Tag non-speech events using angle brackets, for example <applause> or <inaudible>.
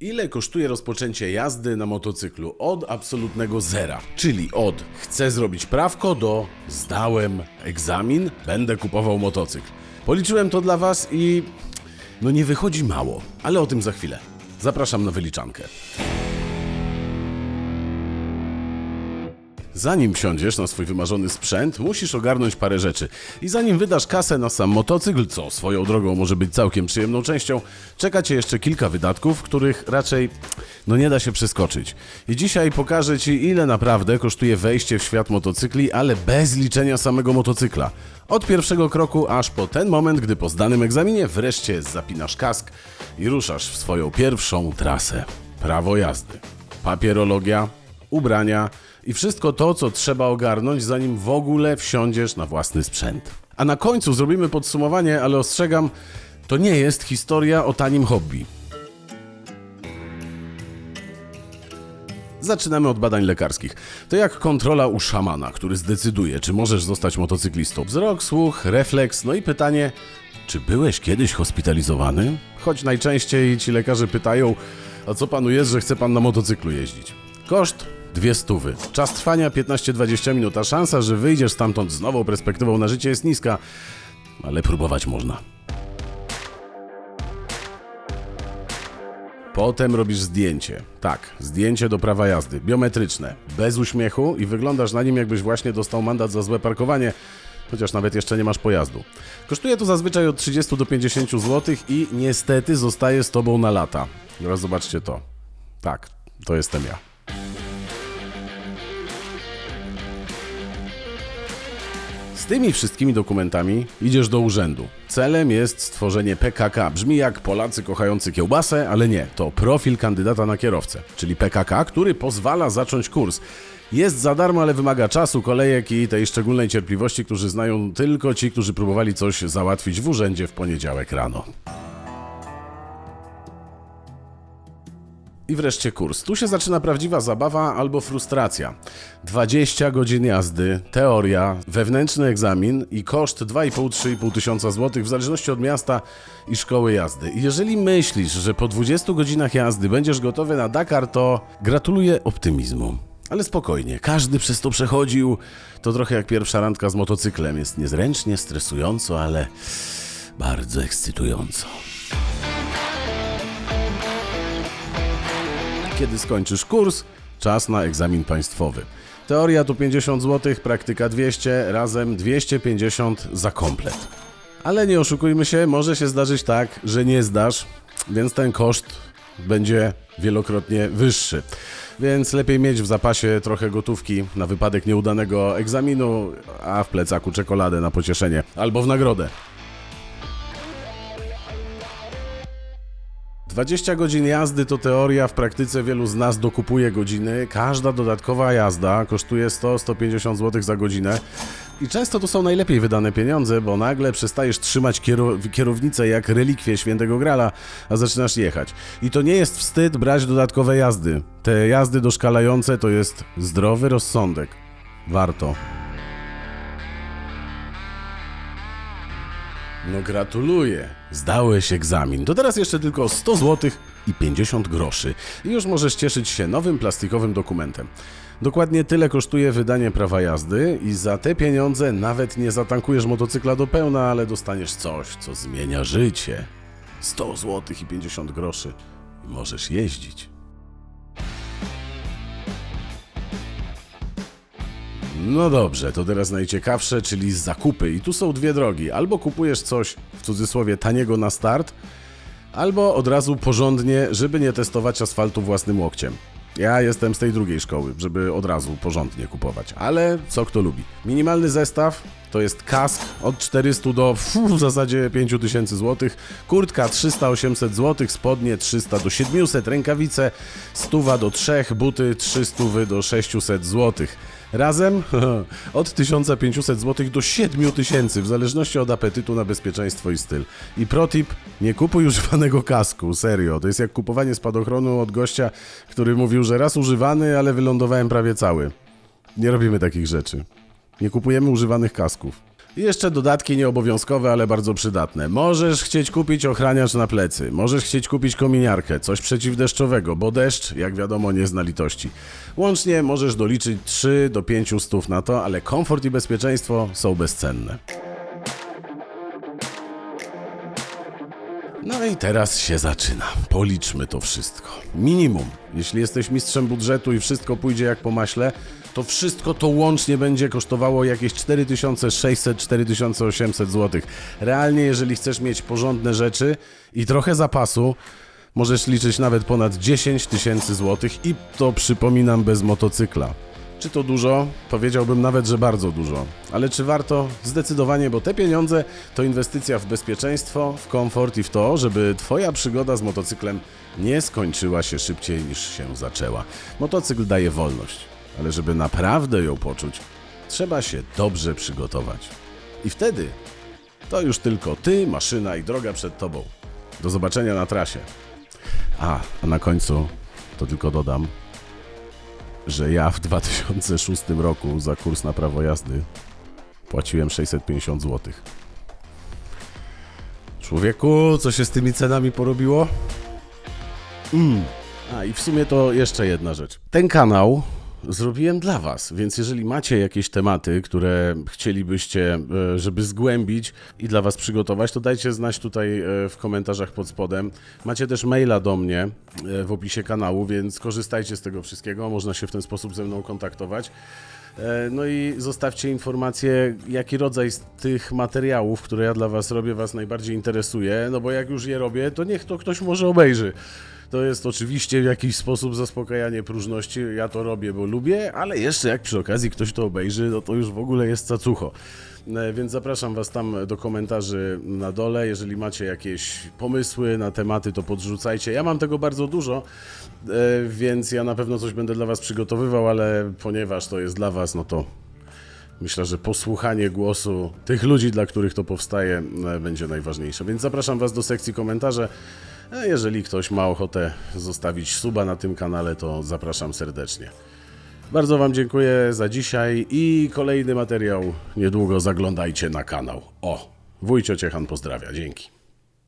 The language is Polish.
Ile kosztuje rozpoczęcie jazdy na motocyklu od absolutnego zera? Czyli od chcę zrobić prawko do zdałem egzamin, będę kupował motocykl. Policzyłem to dla Was i no nie wychodzi mało, ale o tym za chwilę. Zapraszam na wyliczankę. Zanim wsiądziesz na swój wymarzony sprzęt, musisz ogarnąć parę rzeczy. I zanim wydasz kasę na sam motocykl, co swoją drogą może być całkiem przyjemną częścią, czeka cię jeszcze kilka wydatków, których raczej no nie da się przeskoczyć. I dzisiaj pokażę ci, ile naprawdę kosztuje wejście w świat motocykli, ale bez liczenia samego motocykla. Od pierwszego kroku aż po ten moment, gdy po zdanym egzaminie wreszcie zapinasz kask i ruszasz w swoją pierwszą trasę. Prawo jazdy, papierologia, ubrania i wszystko to, co trzeba ogarnąć, zanim w ogóle wsiądziesz na własny sprzęt. A na końcu zrobimy podsumowanie, ale ostrzegam, to nie jest historia o tanim hobby. Zaczynamy od badań lekarskich. To jak kontrola u szamana, który zdecyduje, czy możesz zostać motocyklistą. Wzrok, słuch, refleks, no i pytanie, czy byłeś kiedyś hospitalizowany? Choć najczęściej ci lekarze pytają, a co panu jest, że chce pan na motocyklu jeździć? Koszt? Dwie stówy. Czas trwania 15-20 minut, a szansa, że wyjdziesz stamtąd z nową perspektywą na życie jest niska, ale próbować można. Potem robisz zdjęcie. Tak, zdjęcie do prawa jazdy, biometryczne, bez uśmiechu i wyglądasz na nim, jakbyś właśnie dostał mandat za złe parkowanie, chociaż nawet jeszcze nie masz pojazdu. Kosztuje to zazwyczaj od 30 do 50 zł i niestety zostaje z tobą na lata. Teraz zobaczcie to. Tak, to jestem ja. Tymi wszystkimi dokumentami idziesz do urzędu. Celem jest stworzenie PKK. Brzmi jak Polacy kochający kiełbasę, ale nie. To profil kandydata na kierowcę, czyli PKK, który pozwala zacząć kurs. Jest za darmo, ale wymaga czasu, kolejek i tej szczególnej cierpliwości, którzy znają tylko ci, którzy próbowali coś załatwić w urzędzie w poniedziałek rano. I wreszcie kurs. Tu się zaczyna prawdziwa zabawa albo frustracja. 20 godzin jazdy, teoria, wewnętrzny egzamin i koszt 2,5-3,5 tysiąca złotych w zależności od miasta i szkoły jazdy. I jeżeli myślisz, że po 20 godzinach jazdy będziesz gotowy na Dakar, to gratuluję optymizmu. Ale spokojnie, każdy przez to przechodził. To trochę jak pierwsza randka z motocyklem. Jest niezręcznie, stresująco, ale bardzo ekscytująco. Kiedy skończysz kurs, czas na egzamin państwowy. Teoria to 50 zł, praktyka 200, razem 250 za komplet. Ale nie oszukujmy się, może się zdarzyć tak, że nie zdasz, więc ten koszt będzie wielokrotnie wyższy. Więc lepiej mieć w zapasie trochę gotówki na wypadek nieudanego egzaminu, a w plecaku czekoladę na pocieszenie albo w nagrodę. 20 godzin jazdy to teoria, w praktyce wielu z nas dokupuje godziny. Każda dodatkowa jazda kosztuje 100-150 zł za godzinę. I często to są najlepiej wydane pieniądze, bo nagle przestajesz trzymać kierow- kierownicę jak relikwię świętego grala, a zaczynasz jechać. I to nie jest wstyd brać dodatkowe jazdy. Te jazdy doszkalające to jest zdrowy rozsądek. Warto. No gratuluję. Zdałeś egzamin. To teraz jeszcze tylko 100 zł i 50 groszy. I już możesz cieszyć się nowym plastikowym dokumentem. Dokładnie tyle kosztuje wydanie prawa jazdy i za te pieniądze nawet nie zatankujesz motocykla do pełna, ale dostaniesz coś, co zmienia życie. 100 zł i 50 groszy i możesz jeździć. No dobrze, to teraz najciekawsze, czyli zakupy. I tu są dwie drogi. Albo kupujesz coś, w cudzysłowie, taniego na start, albo od razu porządnie, żeby nie testować asfaltu własnym łokciem. Ja jestem z tej drugiej szkoły, żeby od razu porządnie kupować, ale co kto lubi. Minimalny zestaw to jest kask od 400 do w zasadzie 5000 zł, kurtka 300-800 zł, spodnie 300 do 700, rękawice 100 do 3, buty 300 do 600 zł. Razem <laughs> od 1500 zł do 7000 w zależności od apetytu na bezpieczeństwo i styl. I protip, nie kupuj używanego kasku, serio. To jest jak kupowanie spadochronu od gościa, który mówił, że raz używany, ale wylądowałem prawie cały. Nie robimy takich rzeczy. Nie kupujemy używanych kasków. Jeszcze dodatki nieobowiązkowe, ale bardzo przydatne. Możesz chcieć kupić ochraniacz na plecy, możesz chcieć kupić kominiarkę, coś przeciwdeszczowego, bo deszcz, jak wiadomo, nie zna litości. Łącznie możesz doliczyć 3 do 5 stów na to, ale komfort i bezpieczeństwo są bezcenne. No i teraz się zaczyna. Policzmy to wszystko. Minimum. Jeśli jesteś mistrzem budżetu i wszystko pójdzie jak po maśle, to wszystko to łącznie będzie kosztowało jakieś 4600-4800 zł. Realnie, jeżeli chcesz mieć porządne rzeczy i trochę zapasu, możesz liczyć nawet ponad 10 tysięcy złotych i to przypominam bez motocykla. Czy to dużo? Powiedziałbym nawet, że bardzo dużo. Ale czy warto? Zdecydowanie, bo te pieniądze to inwestycja w bezpieczeństwo, w komfort i w to, żeby Twoja przygoda z motocyklem nie skończyła się szybciej niż się zaczęła. Motocykl daje wolność, ale żeby naprawdę ją poczuć, trzeba się dobrze przygotować. I wtedy to już tylko Ty, maszyna i droga przed Tobą. Do zobaczenia na trasie. A, a na końcu to tylko dodam, że ja w 2006 roku za kurs na prawo jazdy płaciłem 650 zł. Człowieku, co się z tymi cenami porobiło? Mm. A i w sumie to jeszcze jedna rzecz. Ten kanał zrobiłem dla Was, więc jeżeli macie jakieś tematy, które chcielibyście, e, żeby zgłębić i dla Was przygotować, to dajcie znać tutaj e, w komentarzach pod spodem. Macie też maila do mnie e, w opisie kanału, więc korzystajcie z tego wszystkiego. Można się w ten sposób ze mną kontaktować. No i zostawcie informację, jaki rodzaj z tych materiałów, które ja dla Was robię, Was najbardziej interesuje. No bo jak już je robię, to niech to ktoś może obejrzy. To jest oczywiście w jakiś sposób zaspokajanie próżności. Ja to robię, bo lubię, ale jeszcze jak przy okazji ktoś to obejrzy, no to już w ogóle jest cacucho. E, Więc zapraszam Was tam do komentarzy na dole. Jeżeli macie jakieś pomysły na tematy, to podrzucajcie. Ja mam tego bardzo dużo, e, więc ja na pewno coś będę dla Was przygotowywał, ale ponieważ to jest dla Was, no to myślę, że posłuchanie głosu tych ludzi, dla których to powstaje, e, będzie najważniejsze. Więc zapraszam Was do sekcji komentarze. Jeżeli ktoś ma ochotę zostawić suba na tym kanale, to zapraszam serdecznie. Bardzo Wam dziękuję za dzisiaj i kolejny materiał niedługo zaglądajcie na kanał. O, wujcio Ciechan pozdrawia, dzięki.